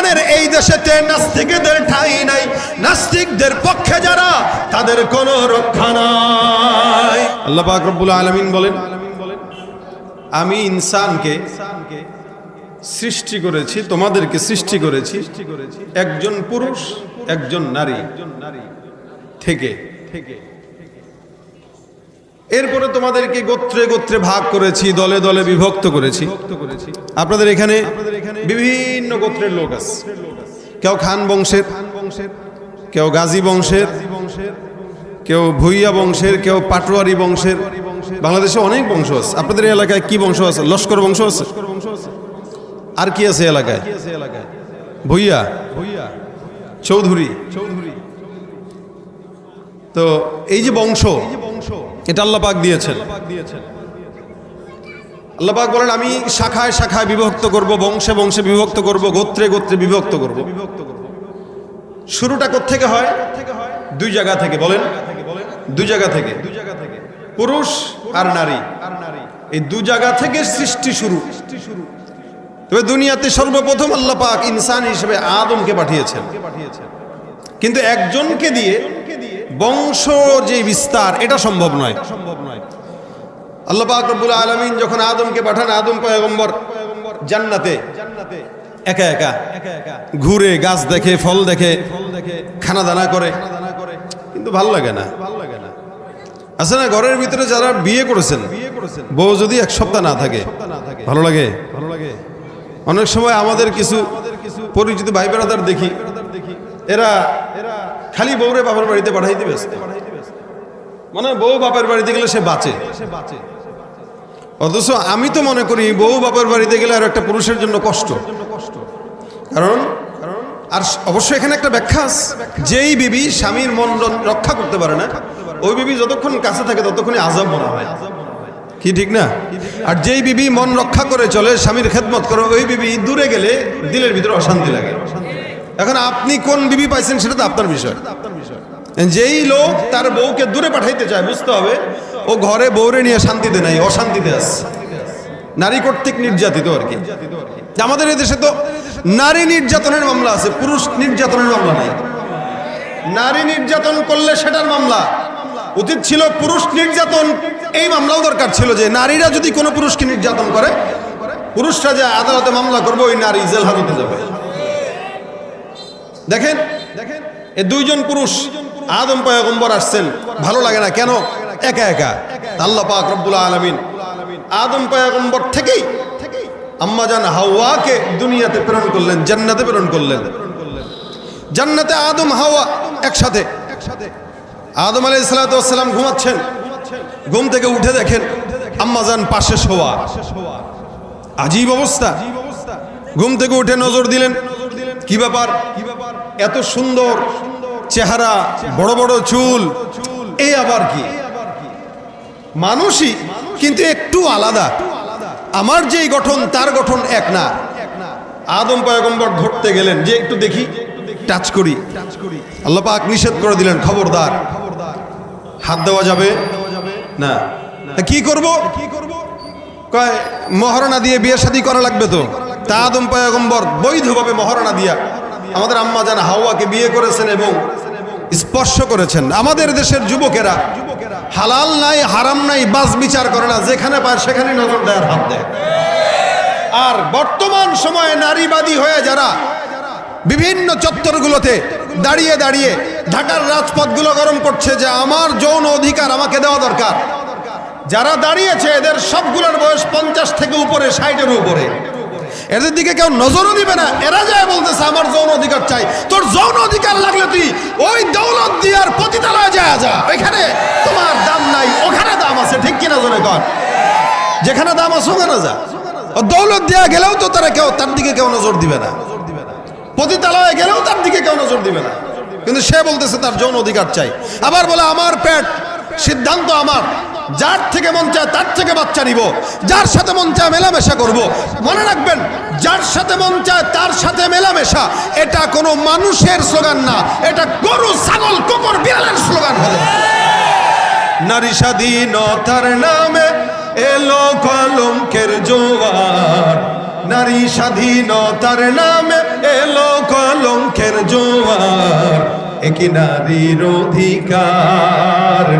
মুসলমানের এই দেশেতে নাস্তিকদের ঠাঁই নাই। নাস্তিকদের পক্ষে যারা, তাদের কোনো রক্ষা নাই। আল্লাহ রব্বুল আলামিন বলেন, আমি ইনসানকে সৃষ্টি করেছি, তোমাদেরকে সৃষ্টি করেছি। একজন পুরুষ, একজন নারী থেকে থেকে। এরপরে তোমাদেরকে গোত্রে গোত্রে ভাগ করেছি, দলে দলে বিভক্ত করেছি। আপনাদের এখানে বিভিন্ন গোত্রের লোক আছে। কেউ খান বংশের, কেউ গাজী বংশের, কেউ ভুইয়া বংশের, কেউ পাটোয়ারি বংশের। বাংলাদেশে অনেক বংশ আছে। আপনাদের এলাকায় কি বংশ আছে? লস্কর বংশ আছে? আর কি আছে এলাকায়? ভুইয়া ভুইয়া চৌধুরী। চৌধুরী তো এই যে বংশ, এটা আল্লাহ পাক দিয়েছেন। আল্লাহ পাক বলেন, আমি শাখায় শাখায় বিভক্ত করব, বংশে বংশে বিভক্ত করব, গোত্রে গোত্রে বিভক্ত করব। শুরুটা থেকে হয়? দুই জায়গা থেকে বলেন। দুই জায়গা থেকে। দুই জায়গা থেকে পুরুষ আর নারী। এই দু জায়গা থেকে সৃষ্টি শুরু। সৃষ্টি শুরু তবে দুনিয়াতে সর্বপ্রথম আল্লাহ পাক ইনসান হিসেবে আদমকে পাঠিয়েছেন। কিন্তু একজনকে দিয়ে বংশ যে বিস্তার, এটা সম্ভব নয় সম্ভব নয়। আল্লাহ পাক রব্বুল আলামিন যখন আদমকে পাঠান, আদম পয়গম্বর জান্নাতে, একা একা ঘুরে গাছ দেখে, ফল দেখে খানা দানা করে। কিন্তু ভালো লাগে না। আছে না, ঘরের ভিতরে যারা বিয়ে করেছেন, বউ যদি এক সপ্তাহ না থাকে, ভালো লাগে? ভালো লাগে অনেক সময় আমাদের কিছু পরিচিত ভাই বেড়াদার দেখি, এরা খালি বউরে বাবার বাড়িতে পাঠাই দিবে মানে বউ বাপের বাড়িতে গেলে সে বাঁচে সে বাঁচে। অথচ আমি তো মনে করি বউ বাপের বাড়িতে গেলে আর একটা পুরুষের জন্য কষ্ট। কারণ, আর অবশ্যই এখানে একটা ব্যাখ্যা যেই বিবি স্বামীর মন রক্ষা করতে পারে না, ওই বিবি যতক্ষণ কাছে থাকে ততক্ষণই আজব মনে হয়। কি ঠিক না? আর যেই বিবি মন রক্ষা করে চলে, স্বামীর খেদমত করে, ওই বিবি দূরে গেলে দিলের ভিতরে অশান্তি লাগে। এখন আপনি কোন বিবি পাইছেন সেটা তো আপনার বিষয়। যেই লোক তার বউকে দূরে পাঠাইতে চায়, বুঝতে হবে ও ঘরে বৌরে নিয়ে শান্তিতে নাই, অশান্তিতে আছে। নারী কর্তৃক নির্যাতিত আর কি। আমাদের এই দেশে তো নারী নির্যাতনের মামলা আছে, পুরুষ নির্যাতনের মামলা নাই। নারী নির্যাতন করলে সেটার মামলা। উচিত ছিল পুরুষ নির্যাতন, এই মামলাও দরকার ছিল যে নারীরা যদি কোনো পুরুষকে নির্যাতন করে, পুরুষরা যে আদালতে মামলা করবে, ওই নারী জেল হাজতে যাবে। দেখেন দেখেন, এ দুইজন পুরুষ, আদম পয়গম্বর আসছেন, ভালো লাগে না। কেন? একা একা। আল্লাহ পাক রব্বুল আলামিন আদম পয়গম্বর থেকেই আম্মাজান হাওয়াকে দুনিয়াতে প্রেরণ করলেন, জান্নাতে প্রেরণ করলেন। জান্নাতে আদম, হাওয়া একসাথে। আদম আলাই সালাতাম ঘুমাচ্ছেন। ঘুম থেকে উঠে দেখেন আম্মা আম্মাজান পাশে শোয়া। আজীব অবস্থা। ঘুম থেকে উঠে নজর দিলেন, কি ব্যাপার? এত সুন্দর চেহারা, বড় বড় চুল এই আবার কি? মানুষই কিন্তু একটু আলাদা। আমার যেই গঠন, তার গঠন এক না। আদম পয়গম্বর ধরতে গেলেন। যে একটু দেখি, টাচ করি। আল্লাহ পাক নিষেধ করে দিলেন, খবরদার। হাত দেওয়া যাবে? না। কি করব কি করব? কয়, মহারণা দিয়ে বিয়ে শাদী করা লাগবে তো। তা আদম পয়গম্বর বৈধভাবে মহারণা দিয়া আমাদের আম্মা জান হাওয়াকে বিয়ে করেছেন এবং স্পর্শ করেছেন। আমাদের দেশের যুবকেরা, হালাল নাই, হারাম নাই বাস বিচার করে না, যেখানে পায় সেখানে নজর দেয় আর হাত দেয়। আর বর্তমান সময়ে নারীবাদী হয়ে যারা বিভিন্ন চত্বরগুলোতে দাঁড়িয়ে দাঁড়িয়ে ঢাকার রাজপথগুলো গরম করছে যে আমার যৌন অধিকার আমাকে দেওয়া দরকার। যারা দাঁড়িয়েছে, এদের সবগুলোর বয়স পঞ্চাশ থেকে উপরে, ষাটের উপরে। এদের দিকে কেউ নজরও দিবে না। এরা যায় বলতেছে, আমার যৌন অধিকার চাই। তোর যৌন অধিকার লাগলে তুই ওই দৌলত দিয়ার পতিতালয়ে যায় যা। ওইখানে তোমার দাম নাই, ওখানে দাম আছে, ঠিক কিনা জোরে কর। যেখানে দাম আছে, ওখানে যা। দৌলত দেওয়া গেলেও তো তারা কেউ, তার দিকে কেউ নজর দিবে না। পতিতালয়ে গেলেও তার দিকে কেউ নজর দিবে না। কিন্তু সে বলতেছে, তার যৌন অধিকার চাই। আবার বলে, আমার পেট, সিদ্ধান্ত আমার। যার থেকে মন চায় তার থেকে বাচ্চা নিব। যার সাথে মন চায় মেলামেশা করব। মনে রাখবেন, যার সাথে মন চায় তার সাথে মেলামেশা। এটা কোনো মানুষের স্লোগান না। এটা গরু, ছাগল, কুকুর, বিড়ালের স্লোগান হলো নারী স্বাধীনতার নামে এলো কলঙ্কের জোয়ার। নারী স্বাধীনতার নামে এলো কলঙ্কের জোয়ার। একই নারীর অধিকার।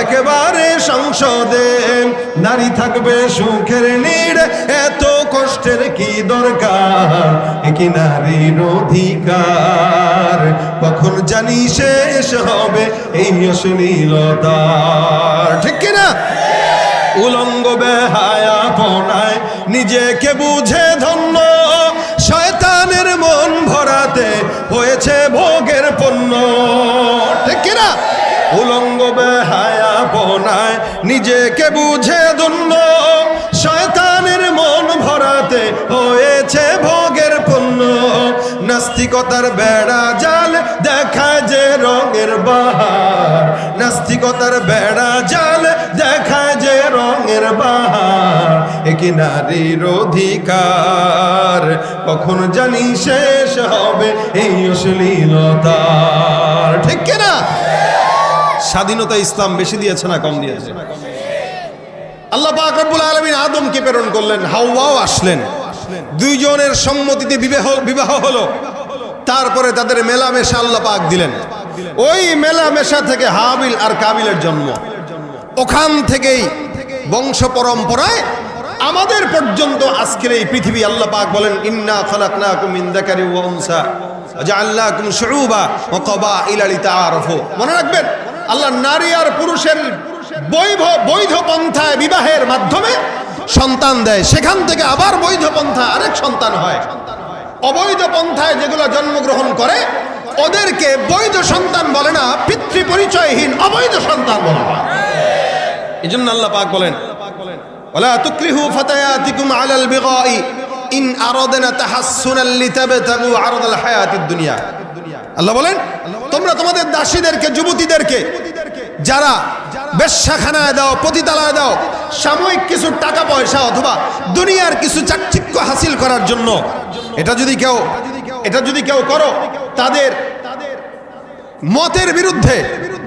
একেবারে সংসদে। নারী থাকবে সুখের নীড়, এত কষ্টের কি দরকার? কি নারীর অধিকার? কখন জানি শেষ হবে এই অশ্লীলতা ঠিক কিনা? উলঙ্গ বেহায়াপনায় নিজেকে বুঝে ধন্য উলঙ্গ বেহায়াপনায় নিজেকে বুঝে ধন্য। শয়তানের মন ভরাতে হয়েছে ভোগের পণ্য। নাস্তিকতার বেড়া জাল দেখায় যে রঙের বাহার। নাস্তিকতার বেড়া জাল দেখায় যে রঙের বাহার। একই নারীর অধিকার? কখন জানি শেষ হবে এই অশ্লীলতার। ঠিক কিনা? স্বাধীনতা ইসলাম বেশি দিয়েছে না কম দিয়েছে? আল্লাহ পাক রব্বুল আলামিন আদমকে প্রেরণ করলেন, হাওয়াও আসলেন। দুইজনের সম্মতিতে বিবাহ বিবাহ হলো। তারপরে তাদের মেলামেশা আল্লাহ পাক দিলেন। ওই মেলামেশা থেকে হাবিল আর কাবিলের জন্ম। ওখান থেকেই বংশ পরম্পরায় আমাদের পর্যন্ত আজকের এই পৃথিবী আল্লাহ পাক বলেন, ইন্না খালাকনাকুম মিন যাকারি ওয়া উনসা ওয়াজআলনাকুম শুউবা ওয়া লিতাআরাফু। মনে রাখবেন আল্লাহ নারী আর পুরুষের বৈধ বৈধ পন্থায় বিবাহের মাধ্যমে সন্তান দেয়। সেখান থেকে আবার বৈধ পন্থা আরেক সন্তান হয়। অবৈধ পন্থায় যেগুলো জন্মগ্রহণ করে, ওদেরকে বৈধ সন্তান বলে না পিতৃ পরিচয়হীন অবৈধ সন্তান বলা হয়। এই জন্য আল্লাহ পাক বলেন, ওলা তুকরিহু ফাতায়াতিকুম আলাল বিগাই, ইন আরাদনা তাহাসসুনাল লিতাবতাগু আরাদাল হায়াতিদ দুনিয়া। আল্লাহ বলেন তোমরা তোমাদের দাসীদেরকে, যুবতীদেরকে, যারা বেশ্যাখানায় দাও, পতিতালায় দাও, সাময়িক কিছু টাকা পয়সা অথবা দুনিয়ার কিছু চাকচিক্য হাসিল করার জন্য, এটা যদি কেউ, এটা যদি কেউ করো, তাদের মতের বিরুদ্ধে,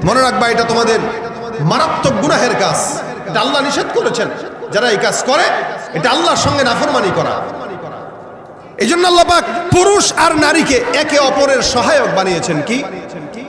মনে রাখবা এটা তোমাদের মারাত্মক গুনাহের কাজ। এটা আল্লাহ নিষেধ করেছেন, যারা এই কাজ করে, এটা আল্লাহর সঙ্গে নাফরমানি করা। এই জন্য আল্লাহ পাক পুরুষ আর নারীকে একে অপরের সহায়ক বানিয়েছেন কি?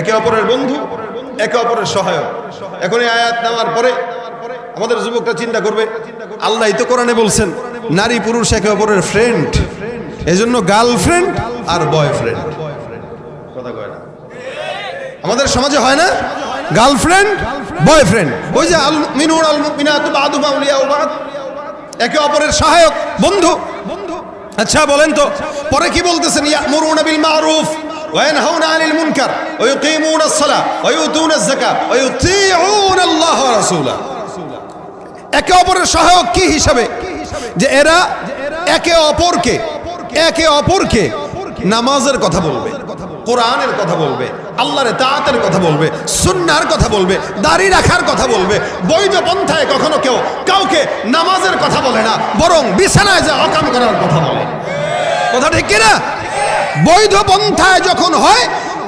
একে অপরের বন্ধু, একে অপরের সহায়ক। এখন এই আয়াত নেওয়ার পরে আমাদের যুবকরা চিন্তা করবে, আল্লাহ তো কোরআনে বলছেন, নারী পুরুষ একে অপরের ফ্রেন্ড এজন্য গার্লফ্রেন্ড আর বয়ফ্রেন্ড কথা কয় আমাদের সমাজে হয় না? গার্লফ্রেন্ড বয়ফ্রেন্ড ওই যে আল মিনুর আল মিনাতু বাদুমা উলিয়া বাদ। একে অপরের সহায়ক, বন্ধু। আচ্ছা বলেন তো, পরে কি বলতেছেন? ইয়ামুরুনা বিল মারুফ। وينهون عن المنكر ويقيمون الصلاة ويؤتون الزكاة ويطيعون الله ورسوله একে অপরের সহায়ক কি হিসাবে যে এরা একে অপরকে একে অপরকে নামাজের কথা বলবে কোরআনের কথা বলবে আল্লাহর তাআতের কথা বলবে সুন্নার কথা বলবে দাড়ি রাখার কথা বলবে বৈধ পন্থায় কখনো কেউ কাউকে নামাজের কথা বলে না বরং বিছানায় যে অকাম করার কথা বলে কথা ঠিক কিনা বৈধ পন্থায় যখন হয়,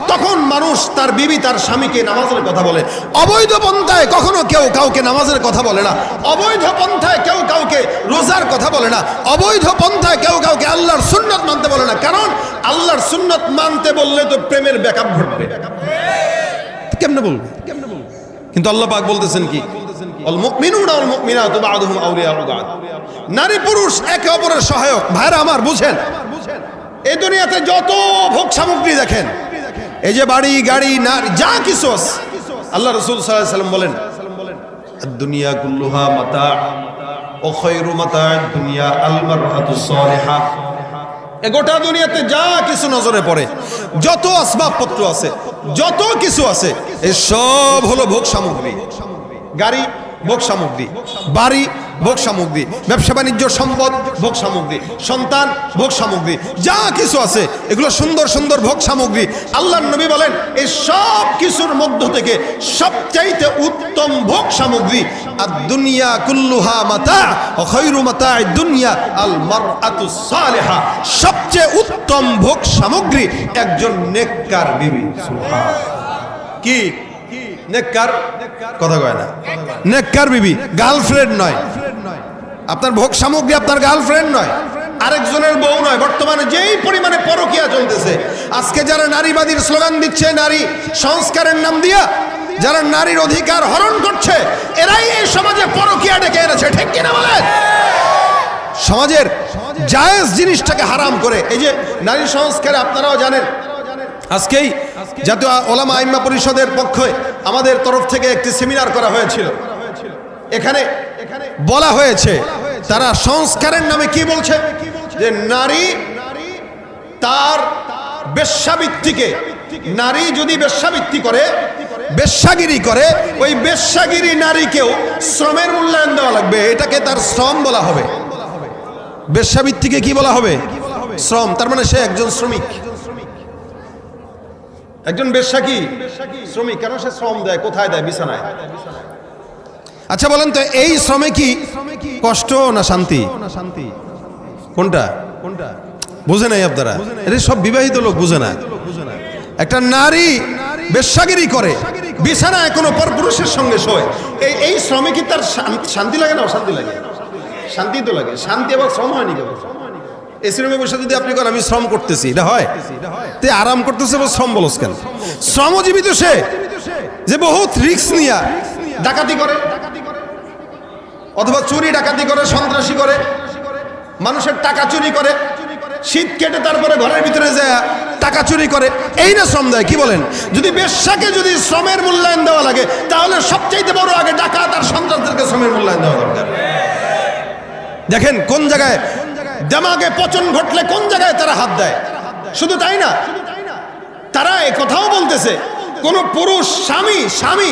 তখন মানুষ তার বিবি তার স্বামীকে নামাজের কথা বলে। অবৈধ পন্থায় কখনো কেউ কাউকে নামাজের কথা বলে না। অবৈধ পন্থায় কেউ কাউকে রোজার কথা বলে না। অবৈধ পন্থায় কেউ কাউকে আল্লাহর সুন্নত মানতে বলে না। কারণ আল্লাহর সুন্নত মানতে বললে তো প্রেমের ব্যাকআপ ঘটবে। কেমনে বলবে? কেমনে বলবে কিন্তু আল্লাহ পাক বলতেছেন কি? নারী পুরুষ একে অপরের সহায়ক। ভাইরা আমার বুঝেন বুঝেন। এই দুনিয়াতে যত ভোগ সামগ্রী দেখেন, এই যে বাড়ি, গাড়ি নারী যা কিছু আল্লাহ রাসূল সাল্লাম বলেন দুনিয়া কুল্লুহা মাতা মাতা, দুনিয়া এ গোটা দুনিয়াতে যা কিছু নজরে পড়ে, যত আসবাবপত্র আছে, যত কিছু আছে এই সব হলো ভোগ সামগ্রী। গাড়ি, ভোগ সামগ্রী। বাড়ি ভোগ সামগ্রী, ব্যবসা বাণিজ্য, সম্পদ, ভোগ সামগ্রী, সন্তান, ভোগ সামগ্রী, যা কিছু আছে, এগুলো সুন্দর সুন্দর ভোগ সামগ্রী। আল্লাহ নবী বলেন, এই সব কিছুর মধ্য থেকে সবচাইতে উত্তম ভোগ সামগ্রী, আর দুনিয়া কুল্লুহা মাতা খৈরু মাতা দুনিয়া আল মারআতু সালেহা। সবচেয়ে উত্তম ভোগ সামগ্রী একজন নেককার বিবি। কি? নেককার? কথা কয় না। নেককার বিবি, গার্লফ্রেন্ড নয়। আপনার ভোগ সামগ্রী আপনার গার্লফ্রেন্ড নয়, আরেকজনের বউ নয়। বর্তমানে যেই পরিমাণে পরকিয়া চলতেছে, আজকে যারা নারীবাদীর স্লোগান দিচ্ছে, নারী সংস্কারের নাম দিয়া যারা নারীর অধিকার হরণ করছে, এরাই এই সমাজে পরকিয়া ডেকে এনেছে, ঠিক কিনা বলেন? সমাজের জায়েজ জিনিসটাকে হারাম করে। এই যে নারী সংস্কারে আপনারাও জানেন, আজকেই জাতীয় ওলামা আইম্মা পরিষদের পক্ষে আমাদের তরফ থেকে একটি সেমিনার করা হয়েছিল। এখানে বলা হয়েছে, তারা সংস্কারের নামে কি বলছে? যে নারী তার বেশ্যাবৃত্তিকে, নারী যদি বেশ্যাবৃত্তি করে, বেশ্যাগিরি করে, ওই বেশ্যাগিরি নারীকেও শ্রমের মূল্যায়ন দেওয়া লাগবে। এটাকে তার শ্রম বলা হবে। বেশ্যাবৃত্তিকে কি বলা হবে? শ্রম। তার মানে সে একজন শ্রমিক। একজন বেশ্যা কি শ্রমিক, কেন সে শ্রম দেয়? কোথায় দেয়? বিছানায়। আচ্ছা বলেন তো, এই শ্রমে কি কষ্ট না শান্তি? কোনটা? কোনটা বুঝে নাই আপনারা? এটা সব বিবাহিত লোক বুঝে না। একটা নারী বেশ্যাগিরি করে বিছানায় কোনো পরপুরুষের সঙ্গে শোয়। এই এই শ্রমে কি তার শান্তি লাগে না অশান্তি লাগে? শান্তি তো লাগে। শান্তি এবং শ্রম হয়নি কেবল এসি বসে যদি আপনি করেন, আমি শ্রম করতেছি, এটা হয়? তে আরাম করতেছে বা শ্রম বলস কেন? শ্রমজীবী তো সে, যে বহুত রিক্স নিয়া, ডাকাতি করে। অথবা চুরি ডাকাতি করে, সন্ত্রাসী করে, মানুষের টাকা চুরি করে, শীত কেটে তারপরে ঘরের ভিতরে যায় টাকা চুরি করে, এই না শ্রম দেয়, কি বলেন? যদি বেশ্যাকে যদি শ্রমের মূল্যায়ন দেওয়া লাগে, তাহলে সবচাইতে বড় আগে ডাকাত আর সন্ত্রাসদেরকে শ্রমের মূল্যায়ন দেওয়া দরকার। দেখেন, কোন জায়গায় দেমাগে পচন ঘটলে কোন জায়গায় তারা হাত দেয়? শুধু তাই না? তারা কথাও বলতেছে, কোন পুরুষ স্বামী স্বামী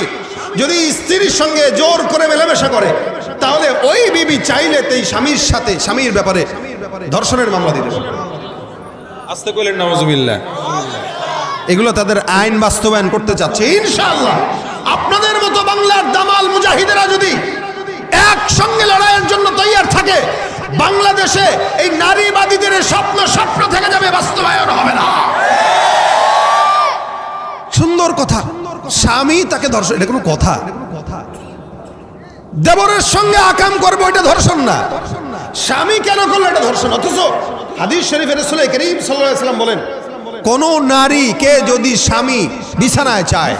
যদি স্ত্রীর সঙ্গে জোর করে মেলামেশা করে তাহলে ওই বিবি চাইলে তেই স্বামীর সাথে স্বামীর ব্যাপারে ধর্ষণের মামলা দিতে আসতে কইলেন নওয়াজুবিল্লাহ এগুলো তাদের আইন বাস্তবায়ন করতে চাচ্ছে। ইনশাআল্লাহ আপনাদের মতো বাংলার দামাল মুজাহিদেরা যদি একসঙ্গে লড়াইয়ের জন্য তৈয়ার থাকে বাংলাদেশে এই নারীবাদীদের স্বপ্ন স্বপ্ন থেকে যাবে বাস্তবায়ন হবে না। সুন্দর কথা। স্বামী তাকে ধর্ষণ এটা কোনো কথা। দেবরের সঙ্গে আকাম করব, এটা ধর্ষণ না। স্বামী কেন করল এটা ধর্ষণ? অথচ হাদিস শরীফের রসুল করিম সাল্লাম বলেন, কোন নারীকে যদি স্বামী বিছানায় চায়,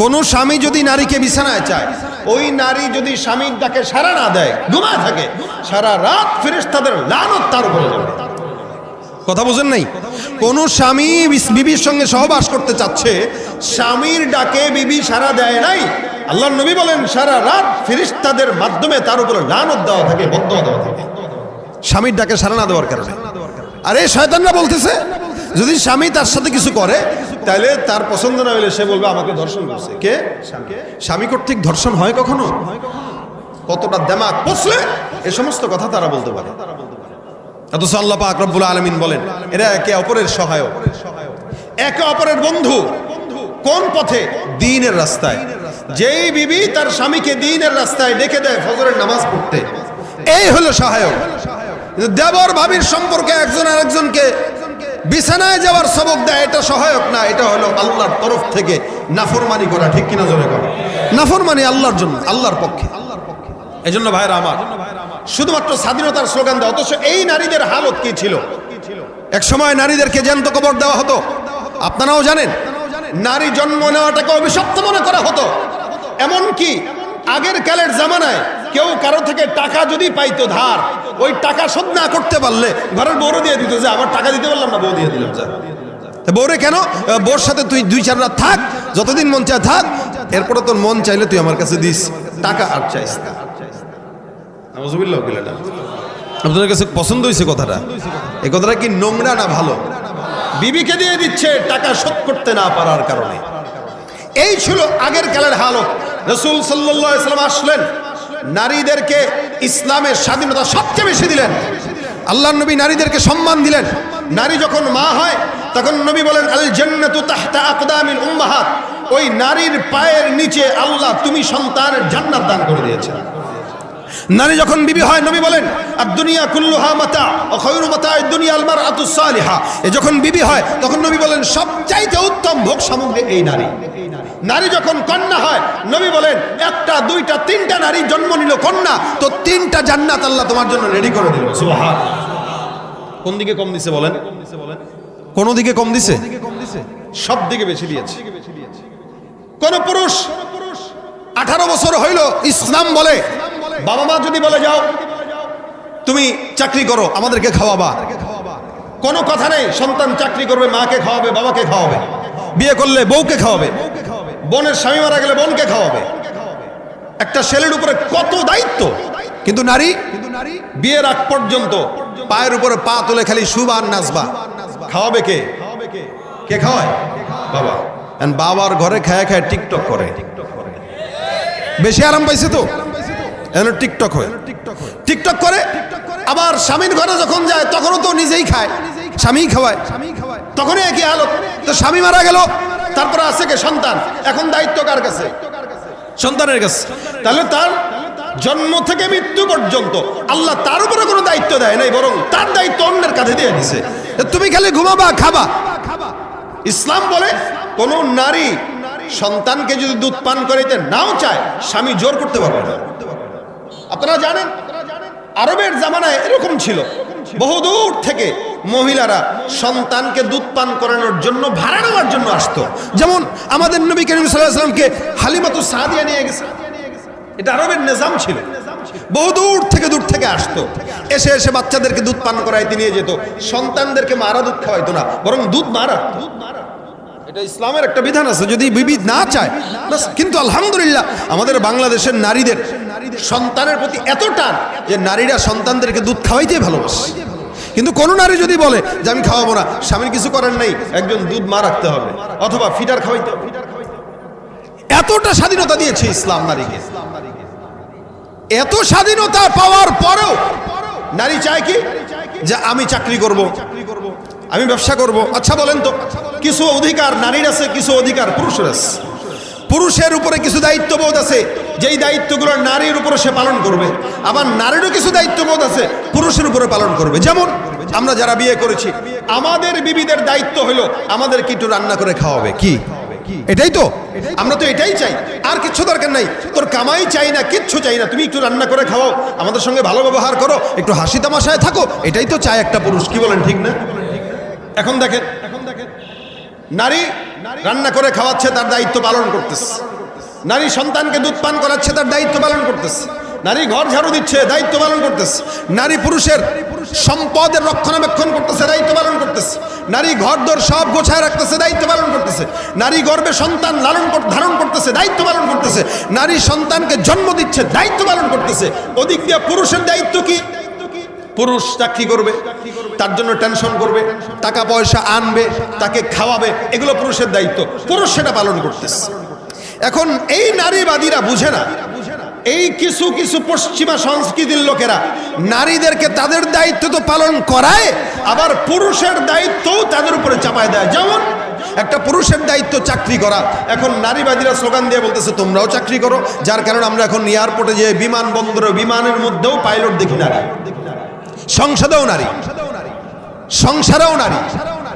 কোন স্বামী যদি নারীকে বিছানায় চায়, ওই নারী যদি স্বামীর ডাকে সারা না দেয় ঘুমায় থাকে, সারা রাত ফেরেস তাদের লানত তার উপরে কথা বুঝেন নাই? কোন স্বামী বিবির সঙ্গে সহবাস করতে চাচ্ছে, স্বামীর ডাকে বিবি সারা দেয় নাই। আল্লাহ নবী বলেন, সারা রাত ফিরিস্তাদের মাধ্যমে তার উপরে লানত দেওয়া থাকে বদ্ধ দেওয়া থাকে। স্বামীর ডাকে সারা না দেওয়ার কারণে। আর, শয়তানরা বলতেছে, যদি স্বামী তার সাথে কিছু করে তাহলে তার পছন্দ না হলে সে বলবে, আমাকে ধর্ষণ করছে। কে? স্বামী। কর্তৃক ধর্ষণ হয় কখনো? কতটা দেমাগ পচলে, এ সমস্ত কথা তারা বলতে পারে। অথচ আলমিন বলেন, এরা একে অপরের একে অপরের বন্ধু। কোন পথে? দিনের রাস্তায়। যেই বিবি তার স্বামীকে দিনের রাস্তায় ডেকে দেয় ফজরের নামাজ পড়তে, এই হলো সহায়ক। দেবর ভাবির সম্পর্কে একজন আরেকজনকে বিছানায় যাওয়ার সবক দেয়, এটা সহায়ক না, এটা হলো আল্লাহর তরফ থেকে নাফরমানি করা, ঠিক কিনা জোরে করা নাফরমানি আল্লাহর জন্য, আল্লাহর পক্ষে। আল্লাহর পক্ষে এই জন্য ভাইরা আমার শুধুমাত্র স্বাধীনতার স্লোগান দেয়, অথচ এই নারীদের হালত কি ছিল? এক সময় নারীদেরকে জ্যান্ত কবর দেওয়া হতো। আপনারাও জানেন, নারী জন্ম নেওয়াটাকে অভিশপ্ত মনে করা হতো। এমন কি আগের কালের জামানায় কেউ কারও থেকে টাকা যদি পাইতো ধার, ওই টাকা শোধ না করতে পারলে ঘরের বউরে দিয়ে দিত যে, আমার টাকা দিতে পারলাম না, বউ দিয়ে দিলাম যা। বউরে কেন? বউর সাথে তুই দুই চার রাত থাক, যতদিন মন চায় থাক এরপরে তোর মন চাইলে তুই আমার কাছে দিস, টাকা আর চাইস না। আপনাদের কাছে পছন্দ হয়েছে কথাটা? এই কথাটা কি নোংরা না ভালো? বিবিকে দিয়ে দিচ্ছে টাকা শোধ করতে না পারার কারণে। এই ছিল আগের কালের হালত। রসুল সাল্লাম আসলেন। নারীদেরকে ইসলামের স্বাধীনতা সবচেয়ে বেশি দিলেন। আল্লাহ নবী নারীদেরকে সম্মান দিলেন। নারী যখন মা হয় তখন নবী বলেন আল জান্নাতু তাহতা উম্মাহাত। ওই নারীর পায়ের নিচে আল্লাহ তুমি সন্তানের জান্নাত দান করে দিয়েছেন। নারী যখন বিবি হয়, নবী বলেন আর দুনিয়া কুল্লুহা মাতা, ও খয়রু মাতা দুনিয়া আলমার আতুসালিহা এ যখন বিবি হয়, তখন নবী বলেন, সবচাইতে উত্তম ভোগ সামগ্রী এই নারী। নারী যখন কন্যা হয়, নবী বলেন, একটা, দুইটা, তিনটা নারী জন্ম নিল কন্যা, তো তিনটা জান্নাত আল্লাহ তোমার জন্য রেডি করে দিল। কোন দিকে কম দিছে বলেন? কোন দিকে কম দিছে? সব দিকে বেশি দিয়েছে। কোন পুরুষ আঠারো বছর হইল ইসলাম বলে বাবা মা যদি বলে যাও, তুমি চাকরি করো, আমাদেরকে খাওয়াবা। কোনো কথা নেই, সন্তান চাকরি করবে, মাকে খাওয়াবে, বাবাকে খাওয়াবে। বিয়ে করলে বউকে খাওয়াবে। বোনের স্বামী মারা গেলে বোনকে খাওয়াবে। একটা ছেলের উপরে কত দায়িত্ব? কিন্তু নারী, বিয়ের আগ পর্যন্ত পায়ের উপরে পা তুলে খালি সুবান নাচবা। খাওয়াবে কে? কে খাওয়ায়? বাবা। বাবার ঘরে খায় খায় টিকটক করে। বেশি আরাম পাইছে তো? এখন টিকটক হয়। টিকটক করে, আবার স্বামীর ঘরে যখন যায়, তখনও তো নিজেই খায়। স্বামী খাওয়ায়। তখনই একই হালত। তো স্বামী মারা গেল, তারপরে আছে কে? সন্তান। এখন দায়িত্ব কার কাছে? সন্তানের কাছে। তাহলে তার জন্ম থেকে মৃত্যু পর্যন্ত আল্লাহ তার উপরে কোনো দায়িত্ব দেয় নাই, বরং তার দায়িত্ব অন্যের কাছে দিয়ে দিছে। তুমি খালি ঘুমাবা, খাবা। ইসলাম বলে, কোন নারী সন্তানকে যদি দুধ পান করাইতে নাও চায়, স্বামী জোর করতে পারবে না। আপনারা জানেন, আরবের জামানায় এরকম ছিল। বহুদূর থেকে মহিলারা সন্তানকে দুধ পান করানোর জন্য, ভাড়া নেওয়ার জন্য আসতো। যেমন আমাদের নবী করিম সাল্লাহামকে হালিমাতু সাদিয়া নিয়ে গেছে। এটা আরবের নিজাম ছিল। বহু দূর থেকে দূর থেকে আসতো। এসে এসে বাচ্চাদেরকে দুধ পান করাইতে নিয়ে যেত। সন্তানদেরকে মারা দুধ খাওয়াইতো না, বরং দুধ মারা। দুধ মারা এটা ইসলামের একটা বিধান আছে, যদি বিবি না চায় কিন্তু আলহামদুলিল্লাহ, আমাদের বাংলাদেশের নারীদের সন্তানের প্রতি এত টান যে নারীরা সন্তানদেরকে দুধ খাওয়াইতে ভালোবাসে। কিন্তু কোন নারী যদি বলে যে আমি খাওয়াবো না, স্বামীর কিছু করার নেই, একজন দুধ মা রাখতে হবে অথবা ফিটার খাওয়াইতে হবে। এতটা স্বাধীনতা দিয়েছে ইসলাম নারীকে। এত স্বাধীনতা পাওয়ার পরেও নারী চায় কি? যে আমি চাকরি করব, আমি ব্যবসা করব। আচ্ছা বলেন তো, কিছু অধিকার নারীর আছে, কিছু অধিকার পুরুষের আছে। পুরুষের উপরে কিছু দায়িত্ববোধ আছে যেই দায়িত্বগুলো নারীর উপরে সে পালন করবে, আবার নারীরও কিছু দায়িত্ববোধ আছে, পুরুষের উপরে পালন করবে। যেমন, আমরা যারা বিয়ে করেছি, আমাদের বিবিদের দায়িত্ব হলো আমাদেরকে একটু রান্না করে খাওয়াবে। কি? এটাই তো? আমরা তো এটাই চাই। আর কিচ্ছু দরকার নাই। তোর কামাই চাই না, কিচ্ছু চাই না। তুমি একটু রান্না করে খাওয়াও, আমাদের সঙ্গে ভালো ব্যবহার করো, একটু হাসি তামাশায় থাকো, এটাই তো চায় একটা পুরুষ। কি বলেন, ঠিক না? এখন দেখেন এখন দেখেন, নারী রান্না করে খাওয়াচ্ছে, তার দায়িত্ব পালন করতেছে। নারী সন্তানকে দুধ পান করাচ্ছে, তার দায়িত্ব পালন করতেছে। নারী ঘর ঝাড়ু দিচ্ছে, দায়িত্ব পালন করতেছে। নারী পুরুষের সম্পদের রক্ষণাবেক্ষণ করতেছে, দায়িত্ব পালন করতেছে। নারী ঘর দর সব গোছায় রাখতেছে, দায়িত্ব পালন করতেছে। নারী গর্বে সন্তান লালন ধারণ করতেছে, দায়িত্ব পালন করতেছে। নারী সন্তানকে জন্ম দিচ্ছে, দায়িত্ব পালন করতেছে। ওদিক দিয়ে পুরুষের দায়িত্ব কি? পুরুষ চাকরি করবে? তার জন্য টেনশন করবে, টাকা পয়সা আনবে, তাকে খাওয়াবে, এগুলো পুরুষের দায়িত্ব। পুরুষ সেটা পালন করতেছে। এখন এই নারীবাদীরা বুঝে না। এই কিছু কিছু পশ্চিমা সংস্কৃতির লোকেরা নারীদেরকে তাদের দায়িত্ব তো পালন করায়, আবার পুরুষের দায়িত্বও তাদের উপরে চাপায় দেয়। যেমন একটা পুরুষের দায়িত্ব চাকরি করা। এখন নারীবাদীরা স্লোগান দিয়ে বলতেছে, তোমরাও চাকরি করো। যার কারণে আমরা এখন এয়ারপোর্টে যে বিমানবন্দরে, বিমানের মধ্যেও পাইলট দেখি নারী। সংসদেও নারী। সংসারেও নারী।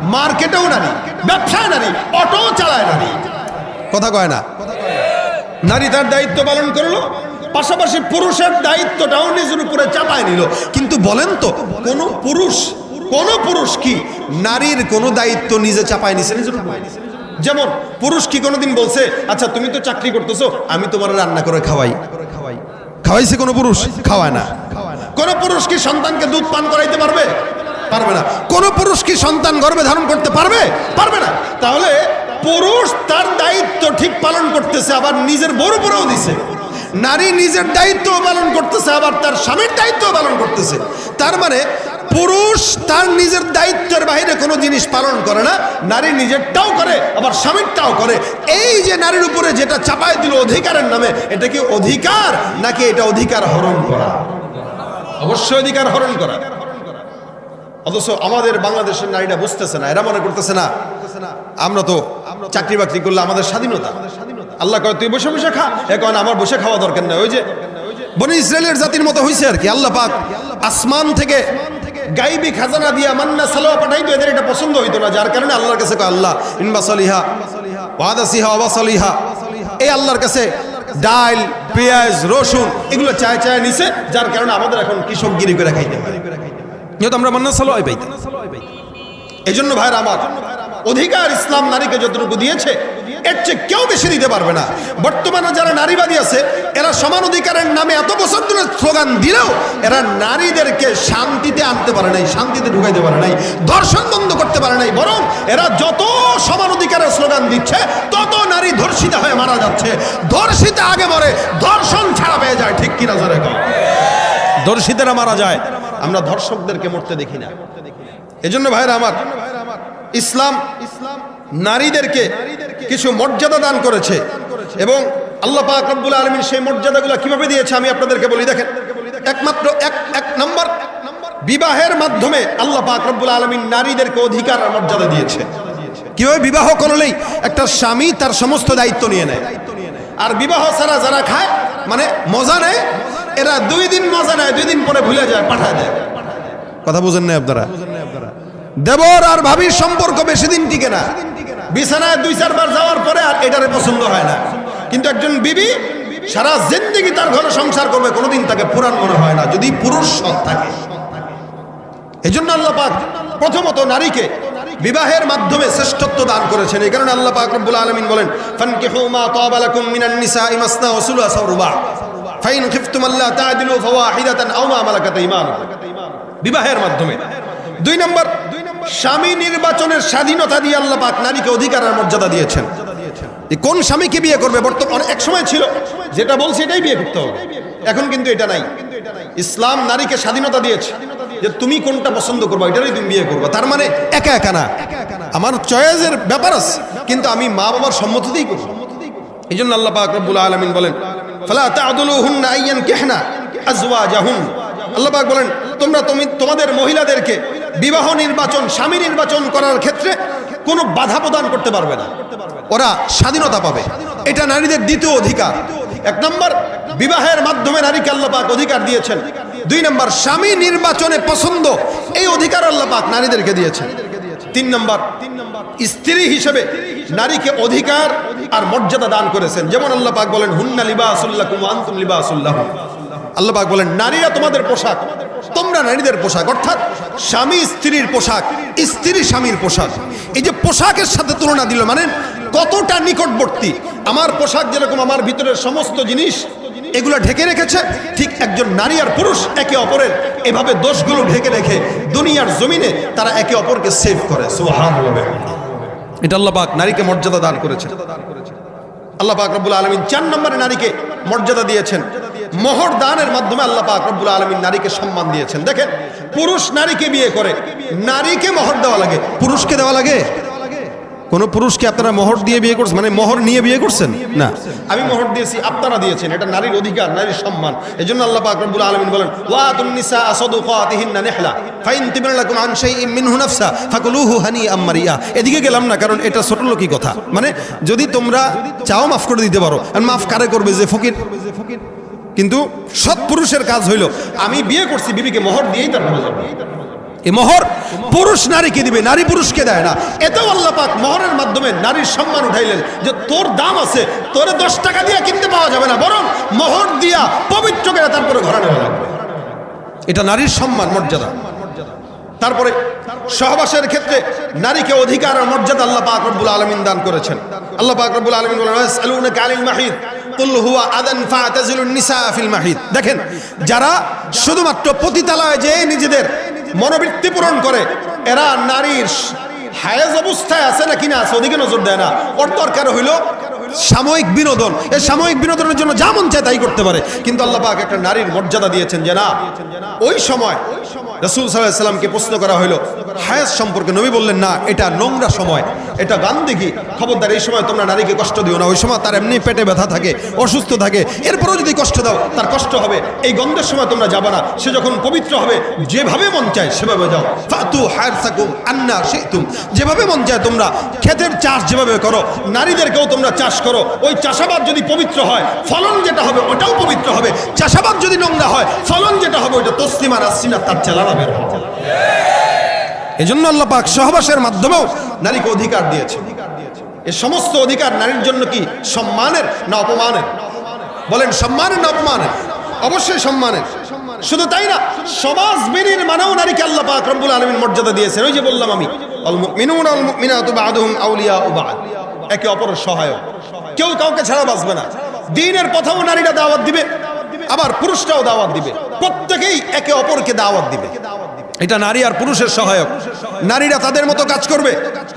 মার্কেটেও নারী। ব্যবসায় নারী। অটো চালায় নারী। কথা কয় না? নারী তার দায়িত্ব পালন করল, পাশাপাশি পুরুষের দায়িত্বটাও নিজের উপরে চাপায় নিল। কিন্তু বলেন তো, কোন পুরুষ কোন পুরুষ কি নারীর কোন দায়িত্ব নিজে চাপায় নিছে নিজের? যেমন, পুরুষ কি কোনোদিন বলছে আচ্ছা তুমি তো চাকরি করতেছো, আমি তোমার রান্না করে খাওয়াই। খাওয়াইছে কোনো পুরুষ? খাওয়ায় না। কোন পুরুষ কি সন্তানকে দুধ পান করাইতে পারবে? পারবে না। কোন পুরুষ কি সন্তান গর্ভে ধারণ করতে পারবে? পারবে না। তাহলে পুরুষ তার দায়িত্ব ঠিক পালন করতেছে, আবার নিজের বড় উপরেও দিছে। নারী নিজের দায়িত্ব পালন করতেছে, আবার তার স্বামীর দায়িত্ব পালন করতেছে। তার মানে পুরুষ তার নিজের দায়িত্বের বাইরে কোনো জিনিস পালন করে না, নারী নিজেরটাও করে, আবার স্বামীরটাও করে। এই যে নারীর উপরে যেটা চাপায় দিল অধিকারের নামে, এটা কি অধিকার, নাকি এটা অধিকার হরণ করা? অবশ্যই অধিকার হরণ করা। অথচ আমাদের বাংলাদেশের নারীরা বুঝতেছে না, এরা মনে করতেছে না, আমরা তো চাকরি বাকরি করলে আমাদের স্বাধীনতা। আল্লাহ কয়, তুই বসে বসে খা। এখন আমার বসে খাওয়া দরকার নেই। ওই যে বনি ইসরায়েলের জাতির মতো হয়েছে আর কি, আল্লাহ পাক আসমান থেকে গাইবি খাজানা দিয়া মান্না সালোয়া পাঠাইতো, এদের এটা পছন্দ হইতো না, যার কারণে আল্লাহর কাছে কয়, আল্লাহ, ইনবা সলিহা ওয়াদাসিহা ওয়াসালিহা এই আল্লাহর কাছে ডাল, পেঁয়াজ, রসুন, এগুলো চায় চায় নিছে, যার কারণে আমাদের এখন কৃষকগিরি করে খাইতে হয়। যেহেতু আমরা মান্না সালোয়াই পাইতাম এই জন্য ভাইরা আমার অধিকার ইসলাম নারীকে যতটুকু দিয়েছে এর চেয়ে কেউ বেশি দিতে পারবে না। বর্তমানে যারা নারীবাদী আছে এরা সমান অধিকারের নামে এত বছর ধরে স্লোগান দিলেও এরা নারীদেরকে শান্তিতে আনতে পারে নাই শান্তিতে ঢুকাইতে পারে নাই ধর্ষণ বন্ধ করতে পারে নাই বরং এরা যত সমান অধিকারের স্লোগান দিচ্ছে তত নারী ধর্ষিতা হয়ে মারা যাচ্ছে। ধর্ষিতা আগে মরে ধর্ষণ ছাড়া পেয়ে যায় ঠিক কিনা? কম ধর্ষিতেরা মারা যায়। আমরা ধর্ষকদেরকে মরতে দেখি না। এজন্য ভাইরা আমার, ইসলাম ইসলাম নারীদেরকে কিছু মর্যাদা দান করেছে এবং আল্লাহ পাক রব্বুল আলমিন সেই মর্যাদাগুলো কীভাবে দিয়েছে আমি আপনাদেরকে বলি, দেখেন, একমাত্র এক এক নম্বর বিবাহের মাধ্যমে আল্লাহ পাক রব্বুল আলমিন নারীদেরকে অধিকার মর্যাদা দিয়েছে। কীভাবে বিবাহ করলেই একটা স্বামী তার সমস্ত দায়িত্ব নিয়ে নেয়। আর বিবাহ ছাড়া যারা খায় মানে মজা নেয় এরা দুই দিন মজা নেয়, দুই দিন পরে ভুলে যায়, পাঠায় দেয়। কথা বুঝেন না আপনারা? দেবর আর ভাবির সম্পর্ক বেশি দিন টিকে না। বিছানায় দুই চারবার যাওয়ার পরে আর এটারে পছন্দ হয় না। কিন্তু একজন বিবি সারা জিন্দিগি তার ঘরে সংসার করবে, কোনোদিন তাকে পুরান মনে হয় না, যদি পুরুষ সৎ থাকে। এই জন্য আল্লাহ পাক প্রথমত নারীকে বিবাহের মাধ্যমে শ্রেষ্ঠত্ব দান করেছেন। এই কারণে আল্লাহ পাক রব্বুল আলামিন বলেন, ফানকিহু মা তাবা লাকুম মিনান নিসাই মাসনা ওয়া সুলাসা ওয়া রুবা। ফাইন খিফতুম আল্লা তা'দিলু ফাওয়াহিদাতান আও মা মালাকাত ঈমানুকুম বিবাহের মাধ্যমে। দুই নম্বর, স্বামী নির্বাচনের স্বাধীনতা দিয়ে আল্লাহ পাক নারীকে অধিকার আর মর্যাদা দিয়েছেন। কোন স্বামীকে বিয়ে করবে? বর্তমানে এক সময় ছিল। যেটা বলছে এটাই বিয়ে করতে হবে। এখন কিন্তু এটা নাই। ইসলাম নারীকে স্বাধীনতা দিয়েছে। যে তুমি কোনটা পছন্দ করব, এটারই তুমি বিয়ে করব। তার মানে একা একা না। আমার চয়েসের ব্যাপার আছে, কিন্তু আমি মা বাবার সম্মতিতেই করব। এই জন্য আল্লাহ পাক রব্বুল আলমিন বলেন ফালা তাদুলুহুন্না আইয়ান কেহনা আজওয়াজাহুন। আল্লাহ পাক বলেন, তোমরা তুমি, তোমাদের মহিলাদেরকে বিবাহ নির্বাচন, স্বামী নির্বাচন করার ক্ষেত্রে কোনো বাধা প্রদান করতে পারবে না। ওরা স্বাধীনতা পাবে। এটা নারীদের দ্বিতীয় অধিকার। এক নম্বর, বিবাহের মাধ্যমে নারীকে আল্লাহ পাক অধিকার দিয়েছেন। দুই নম্বর, স্বামী নির্বাচনে পছন্দ, এই অধিকার আল্লাহ পাক নারীদেরকে দিয়েছেন। তিন নম্বর, স্ত্রী হিসেবে নারীকে অধিকার আর মর্যাদা দান করেছেন। যেমন আল্লাহ পাক বলেন, হুন্না লিবাসুল্লাহ আনতুম লিবাসুল্লাহ। আল্লাহ পাক বলেন, নারীরা তোমাদের পোশাক, তোমরা নারীদের পোশাক, অর্থাৎ স্বামী স্ত্রীর পোশাক, স্ত্রী স্বামীর পোশাক। এই যে পোশাকের সাথে তুলনা দিল মানে কতটা নিকটবর্তী। আমার পোশাক যেরকম আমার ভিতরের সমস্ত জিনিস, এগুলো ঢেকে রেখেছে, ঠিক একজন নারী আর পুরুষ একে অপরের এভাবে দোষগুলো ঢেকে রেখে দুনিয়ার জমিনে তারা একে অপরকে সেভ করে। সুবহানাল্লাহ। এটা আল্লাহ পাক নারীকে মর্যাদা দান করেছে আল্লাহ পাক রব্বুল আলমিন চার নম্বরে নারীকে মর্যাদা দিয়েছেন। মোহর দানের মাধ্যমে আল্লাহ পাক রব্বুল আলমিন নারীকে সম্মান দিয়েছেন। দেখেন, পুরুষ নারীকে বিয়ে করে, নারীকে মোহর দেওয়া লাগে। পুরুষকে দেওয়া লাগে? কোন পুরুষকে আপনারা মোহর দিয়ে বিয়ে করছেন? মানে মোহর নিয়ে বিয়ে করছেন? না। আমি মোহর দিয়েছি, আপনারা দিয়েছেন, এটা নারীর অধিকার, নারীর সম্মান। এই জন্য আল্লাহ পাক রব্বুল আলামিন বলেন, ওয়াতুন নিসা সাদুকাতিহিন্না নিহলা, ফাইন তিবনালাকুম আন শাইইন মিনহু নাফসা, ফাকুলুহু হানিআম মারিয়া। এদিকে গেলাম না, কারণ এটা ছোট লোকই কথা। মানে যদি তোমরা চাও মাফ করে দিতে পারো, আর মাফ কারে করবে যে ফকির? কিন্তু সৎ পুরুষের কাজ হইল, আমি বিয়ে করছি, বিবিকে মোহর দিয়েই তার তারপরে যাব। এই মোহর পুরুষ নারীকে দিবে, নারী পুরুষকে দেয় না। এতেও আল্লাহ পাক মোহরের মাধ্যমে নারীর সম্মান উঠাইলেন যে তোর দাম আছে, তোরে দশ টাকা দিয়ে কিনতে পাওয়া যাবে না, বরং মোহর দিয়া পবিত্র করে তারপরে ঘরে নেওয়া লাগবে। এটা নারীর সম্মান, মর্যাদা। তারপরে সহবাসের ক্ষেত্রে নারীকে অধিকার আর মর্যাদা আল্লাহ পাক রব্বুল আলামিন দান করেছেন। আল্লাহ পাক রব্বুল আলামিন বলেন দেখেন, যারা শুধুমাত্র পতিতালয়ে যে নিজেদের মনোবৃত্তি পূরণ করে। এরা নারীর হায়েজ অবস্থায় আছে না কিনা আছে ওদিকে নজর দেয় না। ওর দরকার হইল সাময়িক বিনোদন। এই সাময়িক বিনোদনের জন্য যা মন চায় তাই করতে পারে। কিন্তু আল্লাহ পাক একটা নারীর মর্যাদা দিয়েছেন যে না ওই সময় ওই সময় রসুল সাল্লাহামকে প্রশ্ন করা হলো হায়াস সম্পর্কে নবী বললেন, না, এটা নোংরা সময়। এটা গান্দিগি খবরদার, এই সময় তোমরা নারীকে কষ্ট দিও না। ওই সময় তার এমনি পেটে ব্যথা থাকে, অসুস্থ থাকে। এরপরেও যদি কষ্ট দাও, তার কষ্ট হবে। এই গন্ধের সময় তোমরা যাবা না। সে যখন পবিত্র হবে, যেভাবে মন চায় সেভাবে যাও। ফাতু হায়ার সাকুম আন্না তুম যেভাবে মন চায় তোমরা ক্ষেতের চাষ যেভাবে করো, নারীদেরকেও তোমরা চাষ করো। ওই চাষাবাদ যদি পবিত্র হয়, ফলন যেটা হবে, ওটাও পবিত্র হবে। চাষাবাদ যদি নোংরা হয়, ফলন যেটা হবে ওটা তসলিমা রাসিনা তার চালানা বের হবে এজন্য আল্লাহ পাক সহবাসের মাধ্যমেও নারীকে অধিকার দিয়েছে এ সমস্ত অধিকার নারীর জন্য কি সম্মানের না অপমানের? বলেন, সম্মানের না অপমানের? অবশ্যই সম্মানের। শুধু তাই না, সমাজ বিনির মানেও নারীকে আল্লাহ পাক রব্বুল আলমিন মর্যাদা দিয়েছেন। ওই যে বললাম আমি একে অপরের সহায়ক। কেউ কাউকে ছাড়া বাঁচবে না। দিনের প্রথম নারীরা দাওয়াত দিবে। আবার পুরুষরাও দাওয়াত দিবে। প্রত্যেকেই একে অপরকে দাওয়াত দিবে। এটা নারী আর পুরুষের সহায়ক। নারীরা তাদের মতো কাজ করবে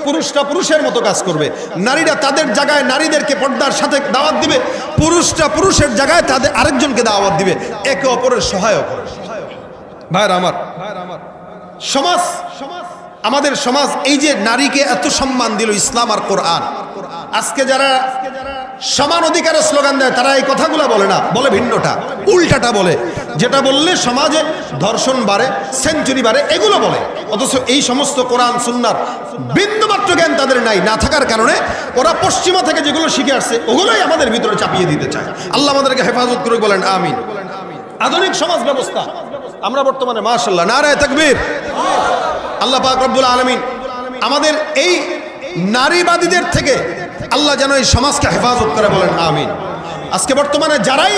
পুরুষরা পুরুষের মতো কাজ করবে। নারীরা তাদের জায়গায় নারীদেরকে পর্দার সাথে দাওয়াত দিবে পুরুষরা পুরুষের জায়গায় তাদের আরেকজনকে দাওয়াত দিবে, একে অপরের সহায়ক। ভাইরা আমার, সমাজ, আমাদের সমাজ এই যে নারীকে এত সম্মান দিল ইসলাম আর কোরআন। আজকে যারা সমান অধিকারের স্লোগান দেয়, তারা এই কথাগুলো বলে না, বলে ভিন্নটা, উল্টাটা বলে। যেটা বললে সমাজে ধর্ষণ বাড়ে, সেঞ্চুরি বাড়ে, এগুলো বলে। অথচ এই সমস্ত কোরআন, সুন্নার বিন্দুমাত্র জ্ঞান তাদের নাই, না থাকার কারণে ওরা পশ্চিমা থেকে যেগুলো শিখে আসছে, ওগুলোই আমাদের ভিতরে চাপিয়ে দিতে চায়। আল্লাহ আমাদেরকে হেফাজত করে বলেন আমিন। আধুনিক সমাজ ব্যবস্থা, আমরা বর্তমানে মাশাল্লাহ নারায় তাকবীর। আল্লাহ পাক রব্বুল আলমিন আমাদের এই নারীবাদীদের থেকে আল্লাহ যেন এই সমাজকে হেফাজত করে বলেন, আমিন। আজকে বর্তমানে যারাই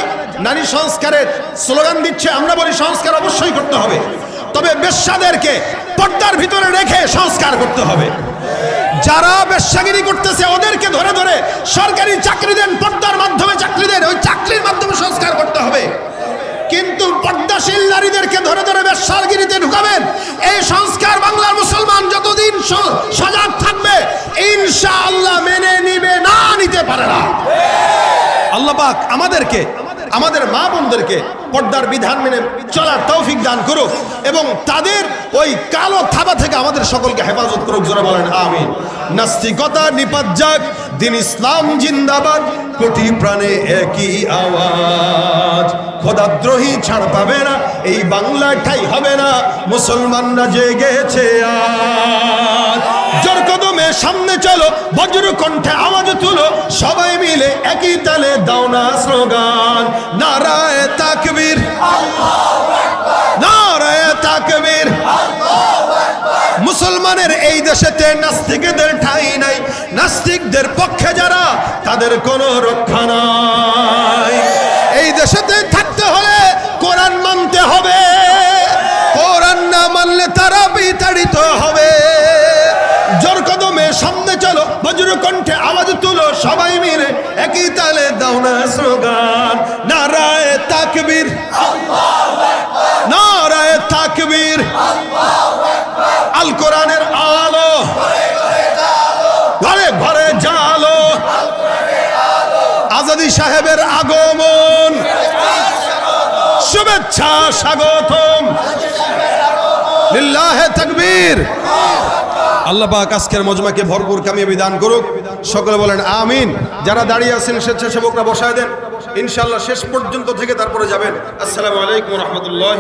নারী সংস্কারের স্লোগান দিচ্ছে, আমরা বলি সংস্কার অবশ্যই করতে হবে। তবে বেশ্যাদেরকে পর্দার ভিতরে রেখে সংস্কার করতে হবে। যারা বেশ্যাগিরি করতেছে, ওদেরকে ধরে ধরে সরকারি চাকরি দেন, পর্দার মাধ্যমে চাকরি দেন, ওই চাকরির মাধ্যমে সংস্কার করতে হবে। কিন্তু পর্দাশীল নারীদেরকে ধরে ধরে ব্যবসারগিরিতে ঢুকাবেন, এই সংস্কার বাংলার মুসলমান যতদিন সজাগ থাকবে ইনশা আল্লাহ মেনে নিতে পারে না। আল্লাহ পাক আমাদেরকে, আমাদের মা বোনদেরকে পর্দার বিধান মেনে চলার তৌফিক দান করুক এবং তাদের ওই কালো থাবা থেকে আমাদের সকলকে হেফাজত করুক, জোরে বলেন, আমিন। নাস্তিকতা নিপাত যাক দিন ইসলাম জিন্দাবাদ, কোটি প্রাণে একই আওয়াজ। খোদাদ্রোহী ছাড় পাবে না, এই বাংলা ঠাই হবে না, মুসলমানরা জেগেছে কদমে সামনে চলো, বজ্র কণ্ঠে আওয়াজ তুলো, সবাই মিলে একই তালে দাও না স্লোগান। নারায় তাকবীর নারায় তাকবীর। মুসলমানের এই দেশেতে নাস্তিকদের ঠাঁই নাই, নাস্তিকদের পক্ষে যারা, তাদের কোনো রক্ষা নাই। এই দেশেতে কণ্ঠে আওয়াজ তুলো সবাই মিলে। একই তালে দাও না স্লোগান। নারায় তাকবীর। নারায় তাকবীর। আল কোরআনের আলো। ঘরে ঘরে জালো। আজাদি সাহেবের আগমন। শুভেচ্ছা স্বাগতম। লিল্লাহে তাকবীর। আল্লাহ পাক আজকের মজমাকে ভরপুর কামিয়াবি দান করুক। সকলে বলেন আমিন। যারা দাঁড়িয়ে আছেন, স্বেচ্ছাসেবকরা বসায় দেন। ইনশাল্লাহ শেষ পর্যন্ত থেকে তারপরে যাবেন। আসসালামু আলাইকুম রহমতুল্লাহ